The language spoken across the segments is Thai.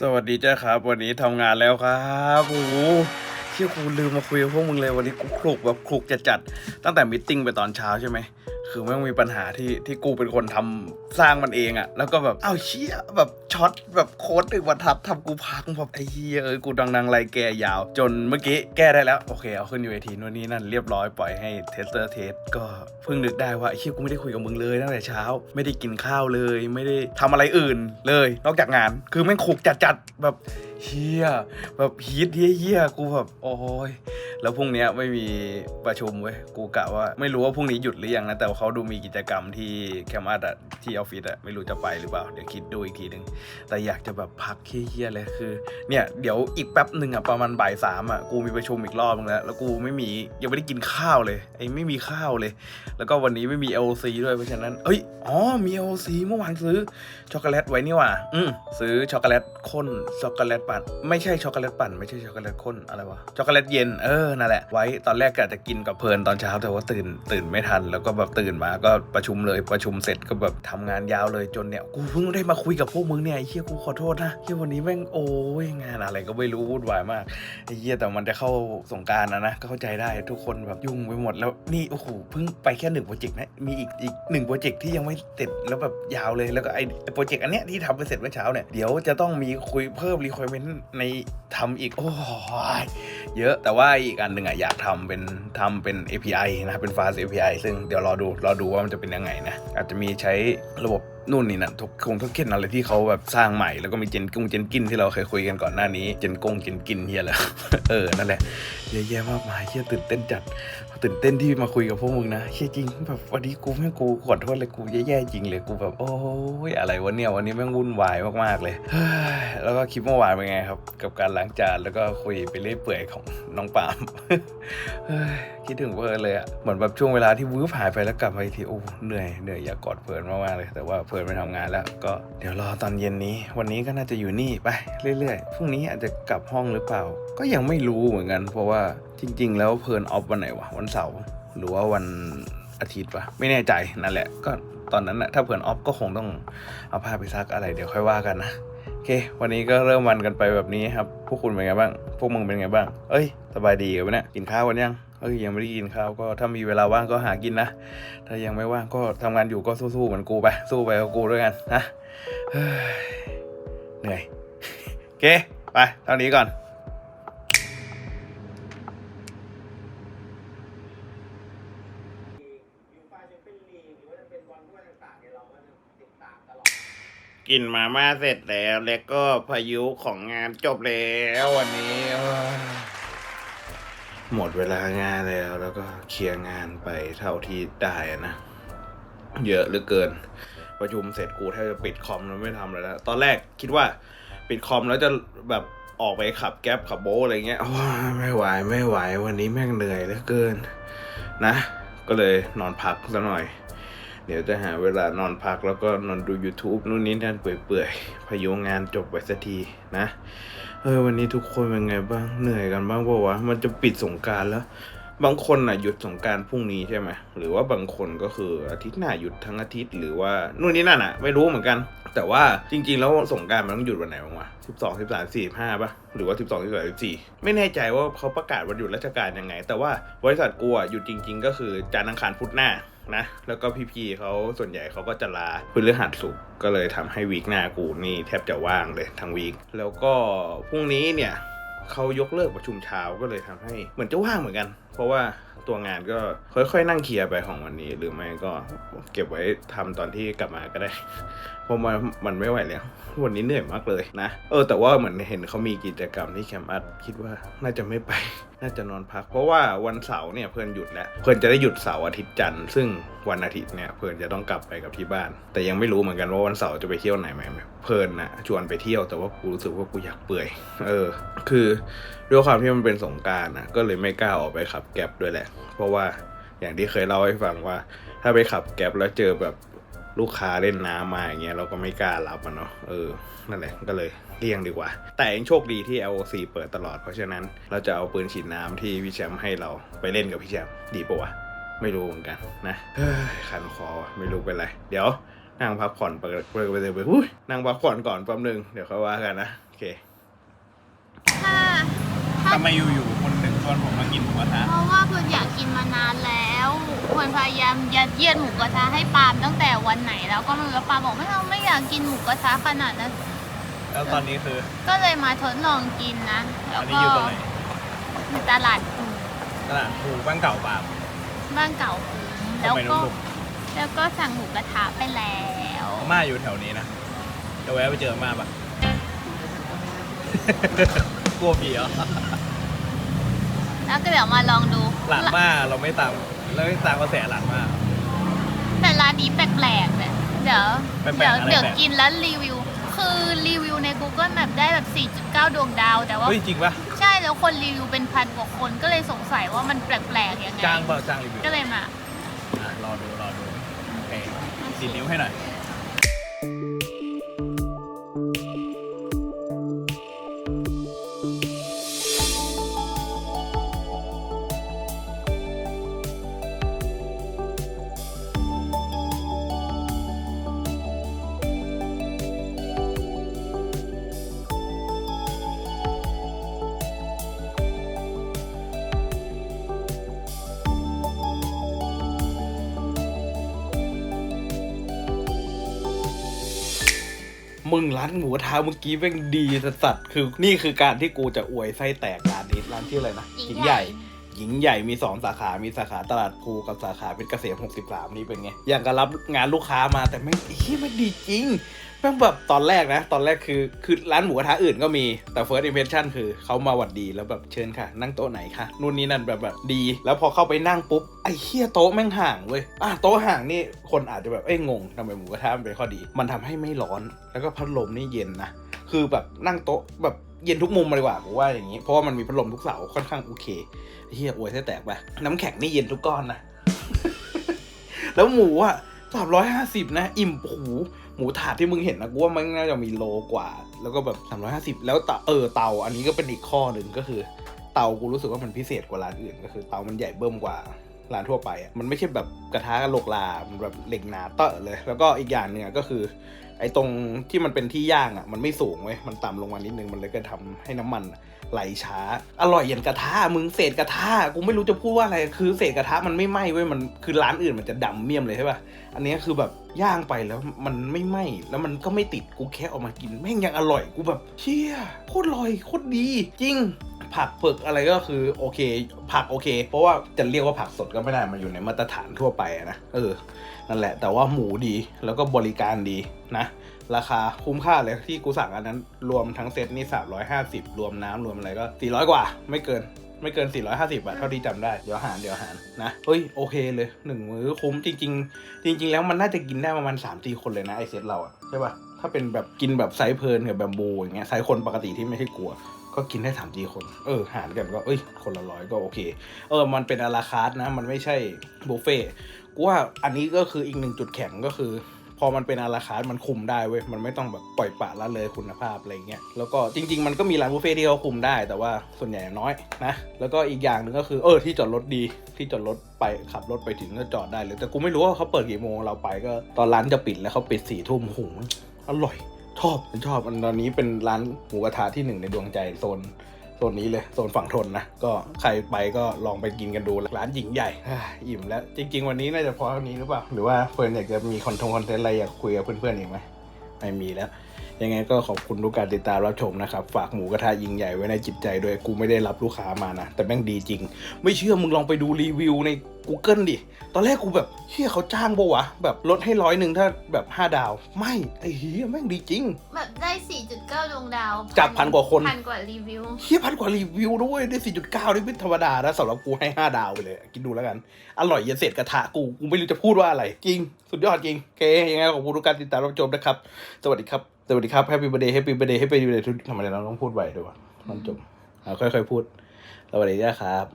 สวัสดีจ้าครับ วันนี้ทำงานแล้วครับโอ้โหที่กูลืมมาคุยกับพวกมึงเลยวันนี้กูคลุกแบบคลุกจะจัดตั้งแต่มิทติ้งไปตอนเช้าใช่ไหม คือแม่งมีปัญหาที่ที่กูเป็นคนทำสร้างมันเองอะแล้วก็แบบอ้าวเชี่ยแบบช็อตแบบโค้ดหนึ่งบรรทัดทำกูพังแบบไอ้เหี้ยเอ้ยกูดังๆไรแกยาว จนเมื่อกี้แก้ได้แล้ว โอเคเอาขึ้นอยู่เวทีนู่นนี่นั่นเรียบร้อยปล่อยให้เทสเตอร์เทสก็เพิ่งนึกได้ว่าไอ้เชี่ยกูไม่ได้คุยกับมึงเลยตั้งแต่เช้า ไม่ได้กินข้าวเลย ไม่ได้ทำอะไรอื่นเลย นอกจากงานคือแม่งขลุกจัดๆแบบ เฮียแบบฮีทเฮียๆกูแบบโอ้ยแล้วพรุ่งนี้ไม่มีประชุมเว้ยกูกะว่าไม่รู้ว่าพรุ่งนี้หยุดหรือยังนะแต่ว่าเขาดูมีกิจกรรมที่แคมปัสอะที่ออฟฟิศอะไม่รู้จะไปหรือเปล่า เดี๋ยวคิดดูอีกทีหนึ่งแต่อยากจะแบบพักเฮี้ยๆเลยคือ เนี่ยเดี๋ยวอีกแป๊บหนึ่งอะประมาณบ่ายสามอะกูมีประชุมอีกรอบนึงแล้วแล้วกูไม่มียังไม่ได้กินข้าวเลยไอ้ไม่มีข้าวเลย แล้วก็วันนี้ไม่มี LC ด้วยเพราะฉะนั้นเอ้ยอ๋อมี LC เมื่อวานซื้อช็อกโกแลตไว้นี่หว่า อืมซื้อช็อกโกแลตข้นช็อกโกแลตปั่นไม่ใช่ช็อกโกแลตปั่นไม่ใช่ช็อกโกแลตข้นอะไรวะช็อกโกแลตเย็นเออนั่นแหละไว้ตอนแรกกะจะกินกับเพลินตอนเช้าแต่ว่าตื่นตื่นไม่ทัน แล้วก็แบบตื่นมาก็ประชุมเลยประชุมเสร็จก็แบบทำงานยาวเลยจนเนี่ยกูเพิ่งได้มาคุยกับพวกมึงเนี่ยไอ้เฮียกูขอโทษนะเฮียวันนี้แม่งโอ้ยงานอะไรก็ไม่รู้วุ่นวายมากไอ้เหี้ยแต่มันจะเข้าสงการนะนะก็เข้าใจได้ทุกคนแบบยุ่งไปหมดแล้วนี่โอ้โหเพิ่งไปแค่หนึ่งโปรเจกต์นะมีอีกอีกหนึ่งโปรเจกต์ที่ยังไม่เสร็จแล้วแบบยาวเลยแล้วก็ไอ้โปรเจกต์อันเนี้ยที่ทำไปเสร็จเมื่อเช้าเนี่ยเดี๋ยวจะต้องมีคุยเพิ่มรีคอรเมนต์ในทำอีก โอ้ยเยอะแต่ว่าอีกอันหนึ่งอะอยากทำเป็นทำเป็น API นะเป็น fast API ซึ่งเดี๋ยวรอดูรอดูว่ามันจะเป็นยังไงนะอาจจะมีใช้ระบบ นู่นนี่นั่นทุกคงทุกเก็นอะไรที่เขาแบบสร้างใหม่แล้วก็มีเจนกุ้งเจนกินที่เราเคยคุยกันก่อนหน้านี้ เจนกงเจนกินเฮียแหละเออนั่นแหละเยอะแยะมากมายเฮียตื่นเต้นจัดตื่นเต้นที่มาคุยกับพวกมึงนะเฮียจริงแบบวันนี้กูแม่งกูขอโทษเลยกูแย่ๆจริงเลยกูแบบโอ้ยอะไรวะเนี่ยวันนี้แม่งวุ่นวายมากๆเลยเฮ้ยแล้วก็คลิปเมื่อวานเป็นไงครับ กับการล้างจานแล้วก็คุยไปเรื่อยเปื่อยของน้องปามเฮ้ยคิดถึงเพิร์นเลยอะเหมือนแบบช่วงเวลาที่วื้อผ่านไปแล้วกลับมาอีกทีโอ้เหนื่อยเหนื่อยอยากกอดเพิร์นมากๆเลยแต่ว่าเพิร์นไปทำงานแล้วก็เดี๋ยวรอตอนเย็นนี้ วันนี้ก็น่าจะอยู่นี่ไปเรื่อยๆพรุ่งนี้อาจจะกลับห้องหรือเปล่า ก็ยังไม่รู้เหมือนกัน เพราะว่าจริง ๆ แล้วเพิร์นออฟวันไหนวะวันเสาร์หรือว่าวันอาทิตย์วะไม่แน่ใจนั่นแหละ ก็ตอนนั้นนะถ้าเพิร์นออฟก็คงต้องเอาผ้าไปซักอะไรเดี๋ยวค่อยว่ากันนะโอเค วันนี้ก็เริ่มวันกันไปแบบนี้ครับ พวกคุณเป็นไงบ้าง พวกมึงเป็นไงบ้าง เอ้ย สบายดีกันไหมเนี่ยกินข้าวกันยัง เอ้ยยังไม่ได้กินข้าวก็ถ้ามีเวลาว่างก็หากินนะ ถ้ายังไม่ว่างก็ทำงานอยู่ก็สู้ๆเหมือนกูไปสู้ไปกับกูด้วยกันนะเหนื่อยโอเคไปเท่านี้ก่อนกินมาม่าเสร็จแล้ว แล้วก็พายุของงานจบแล้ววันนี้ หมดเวลางานแล้ว แล้วก็เคลียร์งานไปเท่าที่ได้นะ เยอะเหลือเกิน ประชุมเสร็จกูแทบจะปิดคอมแล้วไม่ทำอะไรแล้ว ตอนแรกคิดว่าปิดคอมแล้วจะแบบออกไปขับแก๊ปขับโบทอะไรเงี้ยโอ้ยไม่ไหวไม่ไหว วันนี้แม่งเหนื่อยเหลือเกิน นะ ก็เลยนอนพักซะหน่อย เดี๋ยวจะหาเวลานอนพักแล้วก็นอนดู YouTube นู่นนี่นั่นเปื่อยๆพายุงานจบไปสักทีนะ เออวันนี้ทุกคนเป็นไงบ้างเหนื่อยกันบ้างเปล่าวะมันจะปิดสงการแล้ว บางคนน่ะหยุดสงการพรุ่งนี้ใช่ไหมหรือว่าบางคนก็คืออาทิตย์หน้าหยุดทั้งอาทิตย์หรือว่านู่นนี่นั่นอะ ไม่รู้เหมือนกัน แต่ว่าจริง ๆ แล้วสงการมันต้องหยุดวันไหนบ้างวะสิบสองสิบสามสี่ห้าป่ะหรือว่าสิบสองสิบสามสิบสี่ไม่แน่ใจว่าเขาประกาศวันหยุดราชการยังไง แต่ว่าบริษัทกูอะหยุดจริง ๆ ก็คือจันทร์อังคารพุธหน้า นะ แล้วก็พี่ๆเขาส่วนใหญ่เขาก็จะลาพฤหัสสุกก็เลยทำให้วีคหน้ากูนี่แทบจะว่างเลยทั้งวีคแล้วก็พรุ่งนี้เนี่ยเขายกเลิกประชุมเช้าก็เลยทำให้เหมือนจะว่างเหมือนกัน เพราะว่าตัวงานก็ค่อยๆนั่งเคลียร์ไปของวันนี้ หรือไม่ก็เก็บไว้ทำตอนที่กลับมาก็ได้ เพราะมันมันไม่ไหวแล้ววันนี้เหนื่อยมากเลยนะ เออแต่ว่าเหมือนเห็นเขามีกิจกรรมที่แคมปัสคิดว่าน่าจะไม่ไป น่าจะนอนพัก เพราะว่าวันเสาร์เนี่ยเพื่อนหยุดแล้ว เพื่อนจะได้หยุดเสาร์อาทิตย์จันทร์ซึ่งวันอาทิตย์เนี่ยเพื่อนจะต้องกลับไปกับที่บ้าน แต่ยังไม่รู้เหมือนกันว่าวันเสาร์จะไปเที่ยวไหนไหมเพื่อนนะชวนไปเที่ยวแต่ว่ากูรู้สึกว่ากูอยากเปื่อย เออ คือด้วยความที่มันเป็นสงการนะก็เลยไม่กล้าออกไปขับแก๊บด้วยแหละเพราะว่าอย่างที่เคยเล่าให้ฟังว่า ถ้าไปขับแก๊บแล้วเจอแบบลูกค้าเล่นน้ำมาอย่างเงี้ยเราก็ไม่กล้ารับมันเนาะเออนั่นแหละก็เลยเลี่ยงดีกว่า แต่ยังโชคดีที่ LOC เปิดตลอดเพราะฉะนั้นเราจะเอาปืนฉีดน้ำที่พี่แชมป์ให้เราไปเล่นกับพี่แชมป์ดีปะวะไม่รู้เหมือนกันนะเฮ้ยคันคอไม่รู้เป็นไร เดี๋ยวนั่งพักผ่อนไปไปไปไปไปอุ้ยนั่งพักผ่อนก่อนแป๊บนึงเดี๋ยวค่อยว่ากันนะโอเคถ้าทำไมอยู่ๆคนหนึ่ง ชวนผมมากินหมูกระทะ เพราะว่าเพื่อนอยากกินมานานแล้วเพื่อนพยายามยัดเยียดหมูกระทะให้ปาล์มตั้งแต่วันไหนแล้วก็ไม่รู้แล้วปาล์มบอกไม่เอาไม่อยากกินหมูกระทะขนาดนั้น แล้วตอนนี้คือ ก็เลยมาทดลองกินนะแล้อัวนนี้ก็อยู่ตรงไหนมีตลาดภูตลาดภูบ้านเก่าป่าล์มบ้านเก่าภูแล้ทำวไมก็นุ่มแล้วก็สั่งหมูกระทะไปแล้วๆอาม่าอยู่แถวนี้นะ จะแวะไปเจออาม่าปะ กลัวผีเหรอ แล้วก็เดี๋ยวมาลองดู หลังม่าเราไม่ตามเราไม่ตามกระแสหลังม่าแต่ร้านนี้แปลกๆเลยเดี๋ยวแปลกๆเดี๋ยวอะไรเดี๋ยวแปลก กินแล้วรีวิว คือรีวิวใน Google Map ได้แบบ 4.9 ดวงดาว แต่ว่าเฮ้ยจริงปะใช่แล้วคนรีวิวเป็นพันกว่าคนก็เลยสงสัยว่ามันแปลกๆยังไง จ้างเปล่าจ้างรีวิวก็เลยมา อะรอดูรอดูโอเคดีดนิ้วให้หน่อย มึงร้านหมูกระทะเมื่อกี้แม่งดีสัสๆคือนี่คือการที่กูจะอวยไส้แตกร้านนี้ร้านชื่ออะไรนะหญิงใหญ่ หญิงใหญ่มีสองสาขา มีสาขาตลาดภูกับสาขาเพชรเกษม63 นี่เป็นไง อย่างกับรับงานลูกค้ามาแต่ไม่งเฮ้ยมันดีจริง แม่งแบบตอนแรกนะ ตอนแรกคือคือร้านหมูกระทะอื่นก็มีแต่ first impression คือเขามาหวัดดีแล้วแบบเชิญค่ะ นั่งโต๊ะไหนคะนู่นนี่นั่นแบบแบบดี แล้วพอเข้าไปนั่งปุ๊บไอ้เฮียโต๊ะแม่งห่างเว้ยอะโต๊ะห่างนี่คนอาจจะแบบเอ้ยงงทำไมหมูกระทะมันเป็นข้อดี มันทำให้ไม่ร้อน แล้วก็พัดลมนี่เย็นนะคือแบบนั่งโต๊ะแบบเย็นทุกมุมมาดีกว่าผมว่าอย่างนี้เพราะว่ามันมีพัดลมทุกเสาค่อนข้างโอเคไอ้เฮียอวยแท้แตกไปน้ำแข็งนี่เย็นทุกก้อนนะแล้วหมูอะสามร้อยห้าสิบนะ อิ่มหห มูถาดที่มึงเห็นนะกูว่ามันน่าจะมีโลกว่า แล้วก็แบบสามร้อยห้าสิบแล้วเตาเออเตาอันนี้ก็เป็นอีกข้อหนึ่งก็คือ เตากูรู้สึกว่ามันพิเศษกว่าร้านอื่นก็คือ เตามันใหญ่เบิ่มกว่า ร้านทั่วไปอะมันไม่ใช่แบบกระทะกระโหลกลามันแบบเหล็กหนาเตอะเลย แล้วก็อีกอย่างหนึ่งก็คือ ไอ้ตรงที่มันเป็นที่ย่างอะมันไม่สูงเว้ยมันต่ำลงมานิดนึงมันเลยก็ทำให้น้ำมันไหลช้า อร่อยอย่างกระทะมึงเศษกระทะกูไม่รู้จะพูดว่าอะไรคือเศษกระทะมันไม่ไหม้เว้ยมันคือร้านอื่นมันจะดำเมี่ยมเลยใช่ป่ะอันนี้คือแบบย่างไปแล้วมันไม่ไหม้แล้วมันก็ไม่ติดกูแค่เออกมากินแม่งยังอร่อยกูแบบเชี่ยโคตรอร่อยโคตรดี จริง ผักเผือกอะไรก็คือโอเค ผักโอเค เพราะว่าจะเรียกว่าผักสดก็ไม่ได้มันอยู่ในมาตรฐานทั่วไปนะเออนั่นแหละ แต่ว่าหมูดีแล้วก็บริการดีนะราคาคุ้มค่าเลยที่กูสั่งอันนั้น รวมทั้งเซตนี่350 รวมน้ำรวมอะไรก็ 400 กว่า ไม่เกินไม่เกิน 450 บาทเท่าที่จำได้ เดี๋ยวหารเดี๋ยวหารนะ เฮ้ย โอเคเลยหนึ่งมื้อคุ้มจริง ๆ จริง ๆ แล้วมันน่าจะกินได้ประมาณ3 4คนเลยนะ ไอเซตเราอะใช่ปะถ้าเป็นแบบกินแบบไซส์เพลินกับแบบบูอย่างเงี้ยไซส์คนปกติที่ไม่ใช่กลัว ก็กินได้สามสี่คน เออ หารกันก็ เอ้ย คนละร้อยก็โอเค เออ มันเป็นอาราคาร์ทนะ มันไม่ใช่บุฟเฟ่กูว่าอันนี้ก็คืออีกหนึ่งจุดแข็งก็คือ พอมันเป็นอาราคาร์ทมันคุมได้เว้ย มันไม่ต้องแบบปล่อยปละละเลยคุณภาพอะไรเงี้ย แล้วก็จริง ๆ มันก็มีร้านบุฟเฟ่ที่เขาคุมได้ แต่ว่าส่วนใหญ่น้อยนะ แล้วก็อีกอย่างหนึ่งก็คือ เออ ที่จอดรถดี ที่จอดรถไปขับรถไปถึงก็จอดได้เลย แต่กูไม่รู้ว่าเขาเปิดกี่โมง เราไปก็ตอนร้านจะปิดแล้วเขาปิดสี่ทุ่มโอ้โหอร่อย ชอบฉันชอบอันตอนนี้เป็นร้านหมูกระทะที่หนึ่งในดวงใจโซนโซนนี้เลยโซนฝั่งทนนะก็ใครไปก็ลองไปกินกันดูร้านหญิงใหญ่อิ่มแล้ว จริง ๆ วันนี้น่าจะพอเท่านี้หรือเปล่าหรือว่าเฟิร์นอยากจะมีคอนทงคอนเทนต์อะไรอยากคุยกับเพื่อนๆอีกไหมไม่มีแล้ว ยังไงก็ขอบคุณทุกการติดตามรับชมนะครับ ฝากหมูกระทะยิงใหญ่ไว้ในจิตใจด้วยกูไม่ได้รับลูกค้ามานะ แต่แม่งดีจริง ไม่เชื่อมึงลองไปดูรีวิวใน Google ดิ ตอนแรกกูแบบเฮียเขาจ้างปะวะ แบบลดให้ร้อยหนึ่งถ้าแบบ 5 ดาว ไม่ไอ้เฮียแม่งดีจริง แบบได้ 4.9 ดวงดาวจากพันกว่าคน พันกว่ารีวิวเฮียพันกว่ารีวิวด้วยได้ 4.9นี่เป็นธรรมดานะสำหรับกูให้ 5 ดาวไปเลย กินดูแล้วกัน อร่อยเย็นเศษกระทะกู กูไม่รู้จะพูดว่าอะไร จริง สุดยอดจริง โอเค ยังไงขอบคุณทุกการติดตามรับชมนะครับ สวัสดีครับ สวัสดีครับ Happy Birthday Happy Birthday Happy Birthday ทุกทำไมเราต้องพูดไวด้วยวะตอนจบเอาค่อยๆพูด สวัสดีนะครับ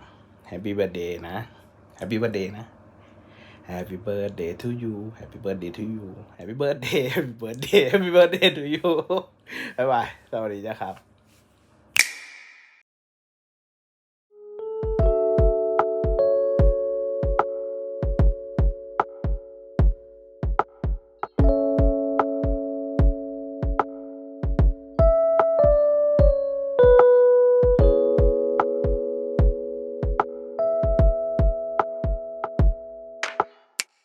Happy Birthday นะ Happy Birthday นะ Happy birthday to you Happy birthday to you Happy birthday Happy birthday Happy birthday to you บ๊ายบาย สวัสดีจ้าครับ